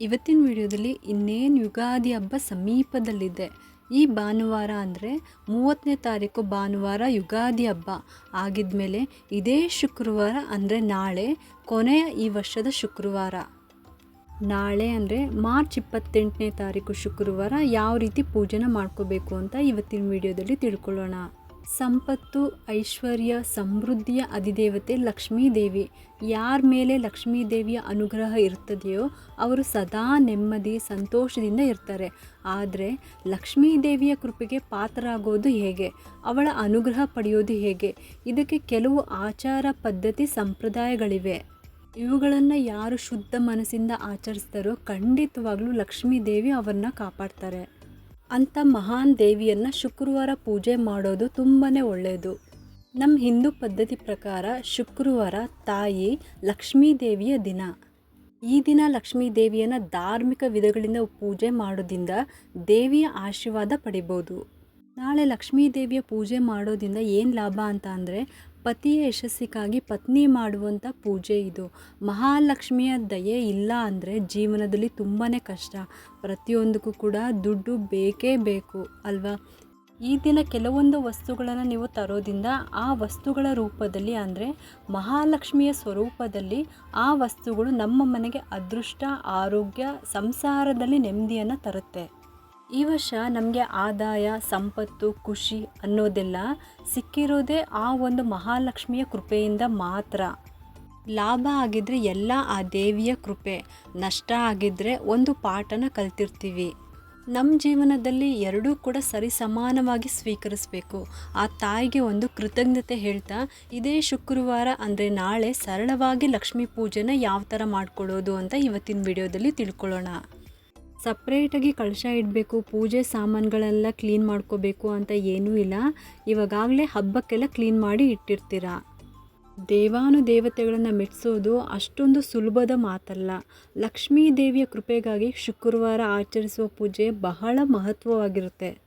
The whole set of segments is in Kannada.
ಇವತ್ತಿನ ವಿಡಿಯೋದಲ್ಲಿ ಇನ್ನೇನು ಯುಗಾದಿ ಹಬ್ಬ ಸಮೀಪದಲ್ಲಿದೆ. ಈ ಭಾನುವಾರ ಅಂದರೆ ಮೂವತ್ತನೇ ತಾರೀಕು ಭಾನುವಾರ ಯುಗಾದಿ ಹಬ್ಬ. ಆಗಿದ್ಮೇಲೆ ಇದೇ ಶುಕ್ರವಾರ ಅಂದರೆ ನಾಳೆ, ಕೊನೆಯ ಈ ವರ್ಷದ ಶುಕ್ರವಾರ. ನಾಳೆ ಅಂದರೆ ಮಾರ್ಚ್ ಇಪ್ಪತ್ತೆಂಟನೇ ತಾರೀಕು ಶುಕ್ರವಾರ ಯಾವ ರೀತಿ ಪೂಜೆನ ಮಾಡ್ಕೋಬೇಕು ಅಂತ ಇವತ್ತಿನ ವಿಡಿಯೋದಲ್ಲಿ ತಿಳ್ಕೊಳ್ಳೋಣ. ಸಂಪತ್ತು, ಐಶ್ವರ್ಯ, ಸಮೃದ್ಧಿಯ ಅಧಿದೇವತೆ ಲಕ್ಷ್ಮೀ ದೇವಿ ಯಾರ ಮೇಲೆ ಲಕ್ಷ್ಮೀ ದೇವಿಯ ಅನುಗ್ರಹ ಇರ್ತದೆಯೋ ಅವರು ಸದಾ ನೆಮ್ಮದಿ, ಸಂತೋಷದಿಂದ ಇರ್ತಾರೆ. ಆದರೆ ಲಕ್ಷ್ಮೀ ದೇವಿಯ ಕೃಪೆಗೆ ಪಾತ್ರರಾಗೋದು ಹೇಗೆ? ಅವಳ ಅನುಗ್ರಹ ಪಡೆಯೋದು ಹೇಗೆ? ಇದಕ್ಕೆ ಕೆಲವು ಆಚಾರ ಪದ್ಧತಿ ಸಂಪ್ರದಾಯಗಳಿವೆ. ಇವುಗಳನ್ನು ಯಾರು ಶುದ್ಧ ಮನಸ್ಸಿಂದ ಆಚರಿಸ್ತಾರೋ ಖಂಡಿತವಾಗ್ಲೂ ಲಕ್ಷ್ಮೀ ದೇವಿ ಅವರನ್ನ ಕಾಪಾಡ್ತಾರೆ. ಅಂಥ ಮಹಾನ್ ದೇವಿಯನ್ನು ಶುಕ್ರವಾರ ಪೂಜೆ ಮಾಡೋದು ತುಂಬಾ ಒಳ್ಳೆಯದು ನಮ್ಮ ಹಿಂದೂ ಪದ್ಧತಿ ಪ್ರಕಾರ ಶುಕ್ರವಾರ ತಾಯಿ ಲಕ್ಷ್ಮೀ ದೇವಿಯ ದಿನ. ಈ ದಿನ ಲಕ್ಷ್ಮೀ ದೇವಿಯನ್ನು ಧಾರ್ಮಿಕ ವಿಧಗಳಿಂದ ಪೂಜೆ ಮಾಡೋದ್ರಿಂದ ದೇವಿಯ ಆಶೀರ್ವಾದ ಪಡಿಬೋದು. ನಾಳೆ ಲಕ್ಷ್ಮೀ ದೇವಿಯ ಪೂಜೆ ಮಾಡೋದ್ರಿಂದ ಏನು ಲಾಭ ಅಂತ ಅಂದರೆ ಪತಿಯ ಯಶಸ್ಸಿಗಾಗಿ ಪತ್ನಿ ಮಾಡುವಂಥ ಪೂಜೆ ಇದು. ಮಹಾಲಕ್ಷ್ಮಿಯ ದಯೆ ಇಲ್ಲ ಅಂದರೆ ಜೀವನದಲ್ಲಿ ತುಂಬಾ ಕಷ್ಟ. ಪ್ರತಿಯೊಂದಕ್ಕೂ ಕೂಡ ದುಡ್ಡು ಬೇಕೇ ಬೇಕು, ಅಲ್ವಾ? ಈ ದಿನ ಕೆಲವೊಂದು ವಸ್ತುಗಳನ್ನು ನೀವು ತರೋದ್ರಿಂದ ಆ ವಸ್ತುಗಳ ರೂಪದಲ್ಲಿ ಅಂದರೆ ಮಹಾಲಕ್ಷ್ಮಿಯ ಸ್ವರೂಪದಲ್ಲಿ ಆ ವಸ್ತುಗಳು ನಮ್ಮ ಮನೆಗೆ ಅದೃಷ್ಟ, ಆರೋಗ್ಯ, ಸಂಸಾರದಲ್ಲಿ ನೆಮ್ಮದಿಯನ್ನು ತರುತ್ತೆ. ಈ ವರ್ಷ ನಮಗೆ ಆದಾಯ, ಸಂಪತ್ತು, ಖುಷಿ ಅನ್ನೋದೆಲ್ಲ ಸಿಕ್ಕಿರೋದೇ ಆ ಒಂದು ಮಹಾಲಕ್ಷ್ಮಿಯ ಕೃಪೆಯಿಂದ ಮಾತ್ರ. ಲಾಭ ಆಗಿದ್ರೆ ಎಲ್ಲ ಆ ದೇವಿಯ ಕೃಪೆ, ನಷ್ಟ ಆಗಿದ್ರೆ ಒಂದು ಪಾಠನ ಕಲ್ತಿರ್ತೀವಿ. ನಮ್ಮ ಜೀವನದಲ್ಲಿ ಎರಡೂ ಕೂಡ ಸರಿ ಸಮಾನವಾಗಿ ಸ್ವೀಕರಿಸಬೇಕು. ಆ ತಾಯಿಗೆ ಒಂದು ಕೃತಜ್ಞತೆ ಹೇಳ್ತಾ, ಇದೇ ಶುಕ್ರವಾರ ಅಂದರೆ ನಾಳೆ ಸರಳವಾಗಿ ಲಕ್ಷ್ಮೀ ಪೂಜೆನ ಯಾವ ಥರ ಮಾಡ್ಕೊಳ್ಳೋದು ಅಂತ ಇವತ್ತಿನ ವಿಡಿಯೋದಲ್ಲಿ ತಿಳ್ಕೊಳ್ಳೋಣ. ಸಪ್ರೇಟಾಗಿ ಕಳಶ ಇಡಬೇಕು, ಪೂಜೆ ಸಾಮಾನುಗಳೆಲ್ಲ ಕ್ಲೀನ್ ಮಾಡ್ಕೋಬೇಕು ಅಂತ ಏನೂ ಇಲ್ಲ. ಇವಾಗಲೇ ಹಬ್ಬಕ್ಕೆಲ್ಲ ಕ್ಲೀನ್ ಮಾಡಿ ಇಟ್ಟಿರ್ತೀರ? ದೇವಾನು ದೇವತೆಗಳನ್ನು ಮೆಚ್ಚಿಸೋದು ಅಷ್ಟೊಂದು ಸುಲಭದ ಮಾತಲ್ಲ. ಲಕ್ಷ್ಮೀ ದೇವಿಯ ಕೃಪೆಗಾಗಿ ಶುಕ್ರವಾರ ಆಚರಿಸುವ ಪೂಜೆ ಬಹಳ ಮಹತ್ವವಾಗಿರುತ್ತೆ.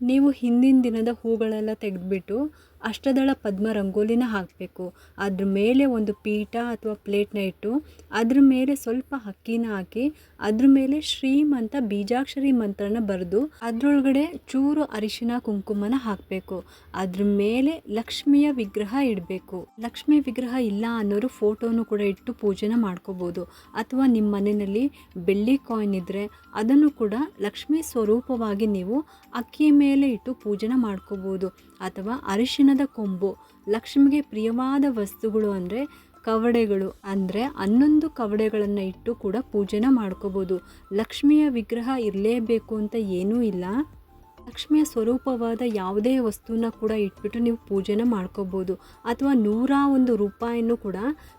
ನೀವು ಹಿಂದಿನ ದಿನದ ಹೂಗಳೆಲ್ಲ ತೆಗೆದುಬಿಟ್ಟು ಅಷ್ಟದಳ ಪದ್ಮ ರಂಗೋಲಿನ ಹಾಕಬೇಕು. ಅದ್ರ ಮೇಲೆ ಒಂದು ಪೀಠ ಅಥವಾ ಪ್ಲೇಟ್ನ ಇಟ್ಟು ಅದ್ರ ಮೇಲೆ ಸ್ವಲ್ಪ ಅಕ್ಕಿನ ಹಾಕಿ ಅದ್ರ ಮೇಲೆ ಶ್ರೀಮ್ ಅಂತ ಬೀಜಾಕ್ಷರಿ ಮಂತ್ರನ ಬರೆದು ಅದರೊಳಗಡೆ ಚೂರು ಅರಿಶಿನ ಕುಂಕುಮನ ಹಾಕಬೇಕು. ಅದ್ರ ಮೇಲೆ ಲಕ್ಷ್ಮಿಯ ವಿಗ್ರಹ ಇಡಬೇಕು. ಲಕ್ಷ್ಮಿ ವಿಗ್ರಹ ಇಲ್ಲ ಅನ್ನೋರು ಫೋಟೋನು ಕೂಡ ಇಟ್ಟು ಪೂಜೆನ ಮಾಡ್ಕೋಬೋದು. ಅಥವಾ ನಿಮ್ಮ ಮನೆಯಲ್ಲಿ ಬೆಳ್ಳಿ ಕಾಯಿನ್ ಇದ್ದರೆ ಅದನ್ನು ಕೂಡ ಲಕ್ಷ್ಮಿ ಸ್ವರೂಪವಾಗಿ ನೀವು ಅಕ್ಕಿಯ ಮೇಲೆ ಇಟ್ಟು ಪೂಜನ ಮಾಡ್ಕೋಬೋದು ಅಥವಾ ಅರಿಶಿಣದ ಕೊಂಬು, ಲಕ್ಷ್ಮಿಗೆ ಪ್ರಿಯವಾದ ವಸ್ತುಗಳು ಅಂದರೆ ಕವಡೆಗಳು ಅಂದರೆ ಹನ್ನೊಂದು ಕವಡೆಗಳನ್ನು ಇಟ್ಟು ಕೂಡ ಪೂಜೆನ ಮಾಡ್ಕೋಬೋದು. ಲಕ್ಷ್ಮಿಯ ವಿಗ್ರಹ ಇರಲೇಬೇಕು ಅಂತ ಏನೂ ಇಲ್ಲ. ಲಕ್ಷ್ಮಿಯ ಸ್ವರೂಪವಾದ ಯಾವುದೇ ವಸ್ತುವನ್ನ ಕೂಡ ಇಟ್ಬಿಟ್ಟು ನೀವು ಪೂಜೆನ ಮಾಡ್ಕೋಬೋದು. ಅಥವಾ ನೂರ ಒಂದು ರೂಪಾಯಿಯನ್ನು ಕೂಡ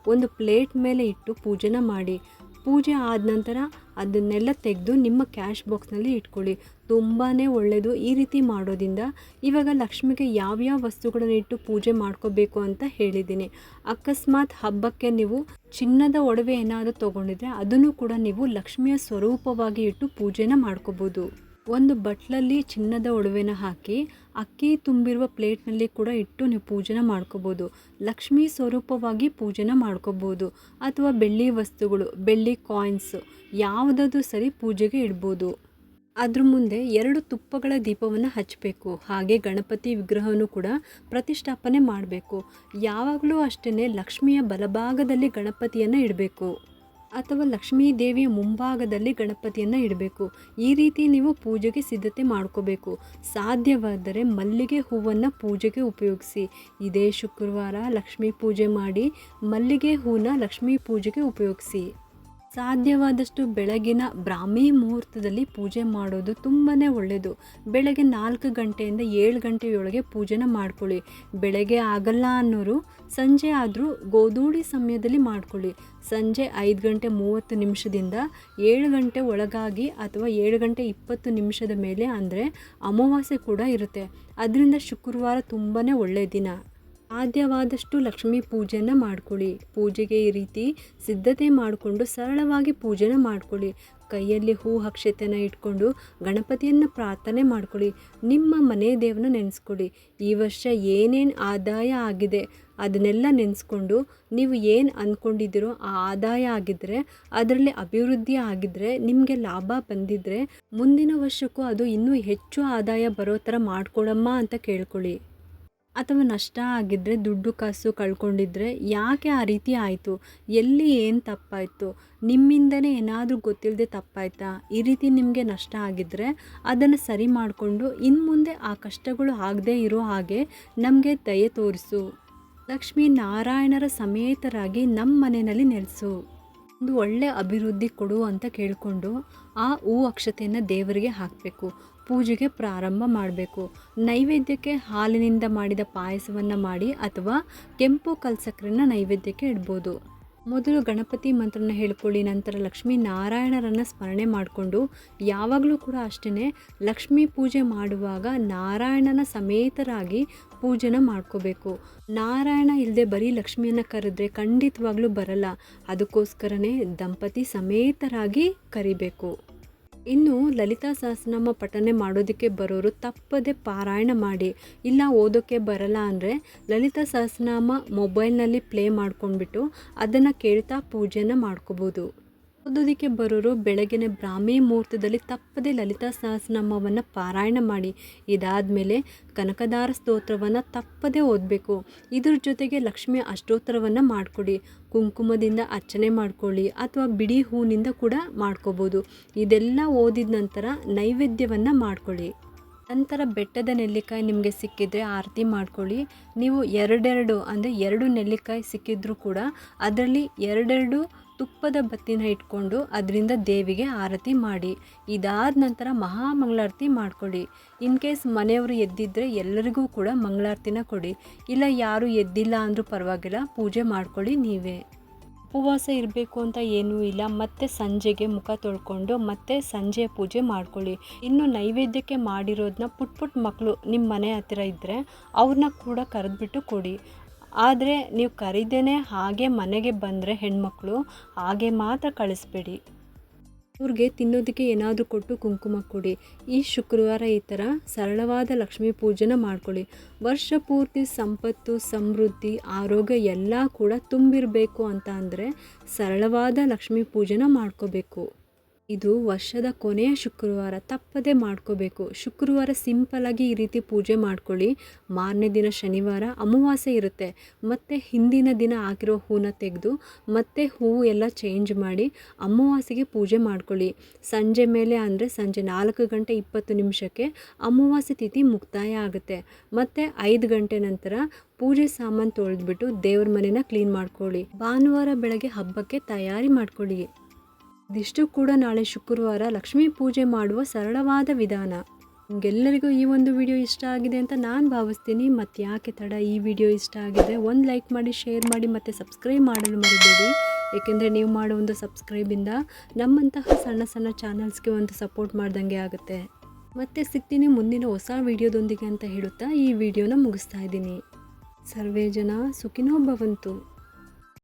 ಒಂದು ಪ್ಲೇಟ್ ಮೇಲೆ ಇಟ್ಟು ಪೂಜೆನ ಮಾಡಿ. ಪೂಜೆ ಆದ ನಂತರ ಅದನ್ನೆಲ್ಲ ತೆಗೆದು ನಿಮ್ಮ ಕ್ಯಾಶ್ ಬಾಕ್ಸ್ನಲ್ಲಿ ಇಟ್ಕೊಳ್ಳಿ. ತುಂಬಾ ಒಳ್ಳೆಯದು ಈ ರೀತಿ ಮಾಡೋದ್ರಿಂದ ಇವಾಗ ಲಕ್ಷ್ಮಿಗೆ ಯಾವ್ಯಾವ ವಸ್ತುಗಳನ್ನು ಇಟ್ಟು ಪೂಜೆ ಮಾಡ್ಕೋಬೇಕು ಅಂತ ಹೇಳಿದ್ದೀನಿ. ಅಕಸ್ಮಾತ್ ಹಬ್ಬಕ್ಕೆ ನೀವು ಚಿನ್ನದ ಒಡವೆ ಏನಾದರೂ ತೊಗೊಂಡಿದ್ರೆ ಅದನ್ನು ಕೂಡ ನೀವು ಲಕ್ಷ್ಮಿಯ ಸ್ವರೂಪವಾಗಿ ಇಟ್ಟು ಪೂಜೆನ ಮಾಡ್ಕೋಬೋದು. ಒಂದು ಬಟ್ಲಲ್ಲಿ ಚಿನ್ನದ ಒಡವೆನ ಹಾಕಿ, ಅಕ್ಕಿ ತುಂಬಿರುವ ಪ್ಲೇಟ್ನಲ್ಲಿ ಕೂಡ ಇಟ್ಟು ನೀವು ಪೂಜೆನ ಮಾಡ್ಕೋಬೋದು. ಲಕ್ಷ್ಮೀ ಸ್ವರೂಪವಾಗಿ ಪೂಜೆನ ಮಾಡ್ಕೋಬೋದು. ಅಥವಾ ಬೆಳ್ಳಿ ವಸ್ತುಗಳು, ಬೆಳ್ಳಿ ಕಾಯಿನ್ಸು ಯಾವುದಾದ್ರೂ ಸರಿ ಪೂಜೆಗೆ ಇಡ್ಬೋದು. ಅದ್ರ ಮುಂದೆ ಎರಡು ತುಪ್ಪಗಳ ದೀಪವನ್ನು ಹಚ್ಚಬೇಕು. ಹಾಗೆ ಗಣಪತಿ ವಿಗ್ರಹವನ್ನು ಕೂಡ ಪ್ರತಿಷ್ಠಾಪನೆ ಮಾಡಬೇಕು. ಯಾವಾಗಲೂ ಅಷ್ಟೇ ಲಕ್ಷ್ಮಿಯ ಬಲಭಾಗದಲ್ಲಿ ಗಣಪತಿಯನ್ನು ಇಡಬೇಕು. ಅಥವಾ ಲಕ್ಷ್ಮೀ ದೇವಿಯ ಮುಂಭಾಗದಲ್ಲಿ ಗಣಪತಿಯನ್ನು ಇಡಬೇಕು. ಈ ರೀತಿ ನೀವು ಪೂಜೆಗೆ ಸಿದ್ಧತೆ ಮಾಡ್ಕೋಬೇಕು. ಸಾಧ್ಯವಾದರೆ ಮಲ್ಲಿಗೆ ಹೂವನ್ನು ಪೂಜೆಗೆ ಉಪಯೋಗಿಸಿ. ಇದೇ ಶುಕ್ರವಾರ ಲಕ್ಷ್ಮೀ ಪೂಜೆ ಮಾಡಿ ಮಲ್ಲಿಗೆ ಹೂವನ್ನ ಲಕ್ಷ್ಮೀ ಪೂಜೆಗೆ ಉಪಯೋಗಿಸಿ. ಸಾಧ್ಯವಾದಷ್ಟು ಬೆಳಗಿನ ಬ್ರಾಹ್ಮಿ ಮುಹೂರ್ತದಲ್ಲಿ ಪೂಜೆ ಮಾಡೋದು ತುಂಬಾ ಒಳ್ಳೆಯದು ಬೆಳಗ್ಗೆ ನಾಲ್ಕು ಗಂಟೆಯಿಂದ ಏಳು ಗಂಟೆಯೊಳಗೆ ಪೂಜೆನ ಮಾಡ್ಕೊಳ್ಳಿ. ಬೆಳಗ್ಗೆ ಆಗಲ್ಲ ಅನ್ನೋರು ಸಂಜೆ ಆದರೂ ಗೋಧೂಳಿ ಸಮಯದಲ್ಲಿ ಮಾಡ್ಕೊಳ್ಳಿ. ಸಂಜೆ ಐದು ಗಂಟೆ ಮೂವತ್ತು ನಿಮಿಷದಿಂದ ಏಳು ಗಂಟೆ ಒಳಗಾಗಿ ಅಥವಾ ಏಳು ಗಂಟೆ ಇಪ್ಪತ್ತು ನಿಮಿಷದ ಮೇಲೆ ಅಂದರೆ ಅಮಾವಾಸ್ಯೆ ಕೂಡ ಇರುತ್ತೆ. ಅದರಿಂದ ಶುಕ್ರವಾರ ತುಂಬಾ ಒಳ್ಳೆಯ ದಿನ. ಸಾಧ್ಯವಾದಷ್ಟು ಲಕ್ಷ್ಮೀ ಪೂಜೆನ ಮಾಡ್ಕೊಳ್ಳಿ. ಪೂಜೆಗೆ ಈ ರೀತಿ ಸಿದ್ಧತೆ ಮಾಡಿಕೊಂಡು ಸರಳವಾಗಿ ಪೂಜೆನ ಮಾಡ್ಕೊಳ್ಳಿ. ಕೈಯಲ್ಲಿ ಹೂ ಅಕ್ಷತೆನ ಇಟ್ಕೊಂಡು ಗಣಪತಿಯನ್ನು ಪ್ರಾರ್ಥನೆ ಮಾಡ್ಕೊಳ್ಳಿ. ನಿಮ್ಮ ಮನೆ ದೇವನ ನೆನೆಸ್ಕೊಳ್ಳಿ. ಈ ವರ್ಷ ಏನೇನು ಆದಾಯ ಆಗಿದೆ ಅದನ್ನೆಲ್ಲ ನೆನೆಸ್ಕೊಂಡು ನೀವು ಏನು ಅಂದ್ಕೊಂಡಿದ್ದೀರೋ ಆ ಆದಾಯ ಆಗಿದ್ದರೆ ಅದರಲ್ಲಿ ಅಭಿವೃದ್ಧಿ ಆಗಿದ್ದರೆ ನಿಮಗೆ ಲಾಭ ಬಂದಿದ್ದರೆ ಮುಂದಿನ ವರ್ಷಕ್ಕೂ ಅದು ಇನ್ನೂ ಹೆಚ್ಚು ಆದಾಯ ಬರೋ ಥರ ಮಾಡ್ಕೊಳಮ್ಮ ಅಂತ ಕೇಳ್ಕೊಳ್ಳಿ. ಅಥವಾ ನಷ್ಟ ಆಗಿದ್ದರೆ ದುಡ್ಡು ಕಾಸು ಕಳ್ಕೊಂಡಿದ್ರೆ ಯಾಕೆ ಆ ರೀತಿ ಆಯಿತು? ಎಲ್ಲಿ ಏನು ತಪ್ಪಾಯಿತು? ನಿಮ್ಮಿಂದನೇ ಏನಾದರೂ ಗೊತ್ತಿಲ್ಲದೆ ತಪ್ಪಾಯ್ತಾ? ಈ ರೀತಿ ನಿಮಗೆ ನಷ್ಟ ಆಗಿದ್ದರೆ ಅದನ್ನು ಸರಿ ಮಾಡಿಕೊಂಡು ಇನ್ನು ಮುಂದೆ ಆ ಕಷ್ಟಗಳು ಆಗದೇ ಇರೋ ಹಾಗೆ ನಮಗೆ ದಯೆ ತೋರಿಸು. ಲಕ್ಷ್ಮೀ ನಾರಾಯಣರ ಸಮೇತರಾಗಿ ನಮ್ಮ ಮನೆಯಲ್ಲಿ ನೆಲೆಸು. ಒಂದು ಒಳ್ಳೆಯ ಅಭಿವೃದ್ಧಿ ಕೊಡು ಅಂತ ಕೇಳಿಕೊಂಡು ಆ ಹೂ ಅಕ್ಷತೆಯನ್ನು ದೇವರಿಗೆ ಹಾಕಬೇಕು. ಪೂಜೆಗೆ ಪ್ರಾರಂಭ ಮಾಡಬೇಕು. ನೈವೇದ್ಯಕ್ಕೆ ಹಾಲಿನಿಂದ ಮಾಡಿದ ಪಾಯಸವನ್ನು ಮಾಡಿ ಅಥವಾ ಕೆಂಪು ಕಲ್ಸಕ್ರನ್ನ ನೈವೇದ್ಯಕ್ಕೆ ಇಡ್ಬೋದು. ಮೊದಲು ಗಣಪತಿ ಮಂತ್ರನ ಹೇಳ್ಕೊಳ್ಳಿ, ನಂತರ ಲಕ್ಷ್ಮೀ ನಾರಾಯಣರನ್ನು ಸ್ಮರಣೆ ಮಾಡಿಕೊಂಡು, ಯಾವಾಗಲೂ ಕೂಡ ಅಷ್ಟೇ ಲಕ್ಷ್ಮೀ ಪೂಜೆ ಮಾಡುವಾಗ ನಾರಾಯಣನ ಸಮೇತರಾಗಿ ಪೂಜೆನ ಮಾಡ್ಕೋಬೇಕು. ನಾರಾಯಣ ಇಲ್ಲದೆ ಬರೀ ಲಕ್ಷ್ಮಿಯನ್ನು ಕರೆದ್ರೆ ಖಂಡಿತವಾಗ್ಲೂ ಬರಲ್ಲ. ಅದಕ್ಕೋಸ್ಕರನೇ ದಂಪತಿ ಸಮೇತರಾಗಿ ಕರಿಬೇಕು. ಇನ್ನು ಲಲಿತಾ ಸಹಸ್ರನಾಮ ಪಠನೆ ಮಾಡೋದಕ್ಕೆ ಬರೋರು ತಪ್ಪದೆ ಪಾರಾಯಣ ಮಾಡಿ. ಇಲ್ಲ ಓದೋಕ್ಕೆ ಬರಲ್ಲ ಅಂದರೆ ಲಲಿತಾ ಸಹಸ್ರನಾಮ ಮೊಬೈಲ್ನಲ್ಲಿ ಪ್ಲೇ ಮಾಡ್ಕೊಂಡ್ಬಿಟ್ಟು ಅದನ್ನು ಕೇಳ್ತಾ ಪೂಜೆನ ಮಾಡ್ಕೋಬೋದು. ಓದೋದಕ್ಕೆ ಬರೋರು ಬೆಳಗಿನ ಬ್ರಾಹ್ಮಿ ಮುಹೂರ್ತದಲ್ಲಿ ತಪ್ಪದೆ ಲಲಿತಾ ಸಹಸ್ರನಾಮವನ್ನು ಪಾರಾಯಣ ಮಾಡಿ. ಇದಾದ ಮೇಲೆ ಕನಕದಾರ ಸ್ತೋತ್ರವನ್ನು ತಪ್ಪದೇ ಓದಬೇಕು. ಇದ್ರ ಜೊತೆಗೆ ಲಕ್ಷ್ಮಿ ಅಷ್ಟೋತ್ತರವನ್ನು ಮಾಡಿಕೊಡಿ. ಕುಂಕುಮದಿಂದ ಅರ್ಚನೆ ಮಾಡ್ಕೊಳ್ಳಿ ಅಥವಾ ಬಿಡಿ ಹೂವಿನಿಂದ ಕೂಡ ಮಾಡ್ಕೋಬೋದು. ಇದೆಲ್ಲ ಓದಿದ ನಂತರ ನೈವೇದ್ಯವನ್ನು ಮಾಡ್ಕೊಳ್ಳಿ. ನಂತರ ಬೆಟ್ಟದ ನೆಲ್ಲಿಕಾಯಿ ನಿಮಗೆ ಸಿಕ್ಕಿದರೆ ಆರತಿ ಮಾಡ್ಕೊಳ್ಳಿ. ನೀವು ಎರಡೆರಡು ಅಂದರೆ ಎರಡು ನೆಲ್ಲಿಕಾಯಿ ಸಿಕ್ಕಿದ್ರೂ ಕೂಡ ಅದರಲ್ಲಿ ಎರಡೆರಡು ತುಪ್ಪದ ಬತ್ತಿನ ಇಟ್ಕೊಂಡು ಅದರಿಂದ ದೇವಿಗೆ ಆರತಿ ಮಾಡಿ. ಇದಾದ ನಂತರ ಮಹಾಮಂಗಳಾರತಿ ಮಾಡಿಕೊಡಿ. ಇನ್ ಕೇಸ್ ಮನೆಯವರು ಎದ್ದಿದ್ದರೆ ಎಲ್ಲರಿಗೂ ಕೂಡ ಮಂಗಳಾರತಿನ ಕೊಡಿ. ಇಲ್ಲ ಯಾರು ಎದ್ದಿಲ್ಲ ಅಂದರೂ ಪರವಾಗಿಲ್ಲ, ಪೂಜೆ ಮಾಡ್ಕೊಳ್ಳಿ ನೀವೇ. ಉಪವಾಸ ಇರಬೇಕು ಅಂತ ಏನೂ ಇಲ್ಲ. ಮತ್ತೆ ಸಂಜೆಗೆ ಮುಖ ತೊಳ್ಕೊಂಡು ಮತ್ತೆ ಸಂಜೆಯ ಪೂಜೆ ಮಾಡ್ಕೊಳ್ಳಿ ಇನ್ನು ನೈವೇದ್ಯಕ್ಕೆ ಮಾಡಿರೋದನ್ನ ಪುಟ್ ಪುಟ್ ಮಕ್ಕಳು ನಿಮ್ಮ ಮನೆ ಹತ್ತಿರ ಇದ್ದರೆ ಅವ್ರನ್ನ ಕೂಡ ಕರೆದ್ಬಿಟ್ಟು ಕೊಡಿ. ಆದರೆ ನೀವು ಕರೀದೇನೆ ಹಾಗೆ ಮನೆಗೆ ಬಂದರೆ ಹೆಣ್ಮಕ್ಳು, ಹಾಗೆ ಮಾತ್ರ ಕಳಿಸ್ಬೇಡಿ. ಅವ್ರಿಗೆ ತಿನ್ನೋದಕ್ಕೆ ಏನಾದರೂ ಕೊಟ್ಟು ಕುಂಕುಮ ಕೊಡಿ. ಈ ಶುಕ್ರವಾರ ಈ ಥರ ಸರಳವಾದ ಲಕ್ಷ್ಮೀ ಪೂಜೆನ ಮಾಡ್ಕೊಳ್ಳಿ. ವರ್ಷ ಪೂರ್ತಿ ಸಂಪತ್ತು, ಸಮೃದ್ಧಿ, ಆರೋಗ್ಯ ಎಲ್ಲ ಕೂಡ ತುಂಬಿರಬೇಕು ಅಂತ ಅಂದರೆ ಸರಳವಾದ ಲಕ್ಷ್ಮೀ ಪೂಜೆನ ಮಾಡ್ಕೋಬೇಕು. ಇದು ವರ್ಷದ ಕೊನೆಯ ಶುಕ್ರವಾರ, ತಪ್ಪದೆ ಮಾಡ್ಕೋಬೇಕು. ಶುಕ್ರವಾರ ಸಿಂಪಲಾಗಿ ಈ ರೀತಿ ಪೂಜೆ ಮಾಡ್ಕೊಳ್ಳಿ. ಮಾರನೇ ದಿನ ಶನಿವಾರ ಅಮಾವಾಸ್ಯೆ ಇರುತ್ತೆ. ಮತ್ತು ಹಿಂದಿನ ದಿನ ಹಾಕಿರೋ ಹೂನ ತೆಗೆದು, ಮತ್ತೆ ಹೂವು ಎಲ್ಲ ಚೇಂಜ್ ಮಾಡಿ ಅಮಾವಾಸ್ಯೆಗೆ ಪೂಜೆ ಮಾಡ್ಕೊಳ್ಳಿ. ಸಂಜೆ ಮೇಲೆ ಅಂದರೆ ಸಂಜೆ ನಾಲ್ಕು ಗಂಟೆ ಇಪ್ಪತ್ತು ನಿಮಿಷಕ್ಕೆ ಅಮಾವಾಸ್ಯೆ ತಿಥಿ ಮುಕ್ತಾಯ ಆಗುತ್ತೆ. ಮತ್ತು ಐದು ಗಂಟೆ ನಂತರ ಪೂಜೆ ಸಾಮಾನು ತೊಳೆದ್ಬಿಟ್ಟು ದೇವ್ರ ಮನೆನ ಕ್ಲೀನ್ ಮಾಡ್ಕೊಳ್ಳಿ. ಭಾನುವಾರ ಬೆಳಗ್ಗೆ ಹಬ್ಬಕ್ಕೆ ತಯಾರಿ ಮಾಡ್ಕೊಳ್ಳಿ. ಇದಿಷ್ಟು ಕೂಡ ನಾಳೆ ಶುಕ್ರವಾರ ಲಕ್ಷ್ಮೀ ಪೂಜೆ ಮಾಡುವ ಸರಳವಾದ ವಿಧಾನ. ನಿಮಗೆಲ್ಲರಿಗೂ ಈ ಒಂದು ವಿಡಿಯೋ ಇಷ್ಟ ಆಗಿದೆ ಅಂತ ನಾನು ಭಾವಿಸ್ತೀನಿ. ಮತ್ತು ಯಾಕೆ ತಡ ಈ ವಿಡಿಯೋ ಇಷ್ಟ ಆಗಿದೆ ಒಂದು ಲೈಕ್ ಮಾಡಿ, ಶೇರ್ ಮಾಡಿ, ಮತ್ತು ಸಬ್ಸ್ಕ್ರೈಬ್ ಮಾಡಲು ಮರಿಬೇಡಿ. ಏಕೆಂದರೆ ನೀವು ಮಾಡೋ ಒಂದು ಸಬ್ಸ್ಕ್ರೈಬಿಂದ ನಮ್ಮಂತಹ ಸಣ್ಣ ಸಣ್ಣ ಚಾನಲ್ಸ್ಗೆ ಒಂದು ಸಪೋರ್ಟ್ ಮಾಡ್ದಂಗೆ ಆಗುತ್ತೆ. ಮತ್ತೆ ಸಿಗ್ತೀನಿ ಮುಂದಿನ ಹೊಸ ವಿಡಿಯೋದೊಂದಿಗೆ ಅಂತ ಹೇಳುತ್ತಾ ಈ ವಿಡಿಯೋನ ಮುಗಿಸ್ತಾ ಇದ್ದೀನಿ. ಸರ್ವೇ ಜನ ಸುಖಿನೋ ಭವಂತು.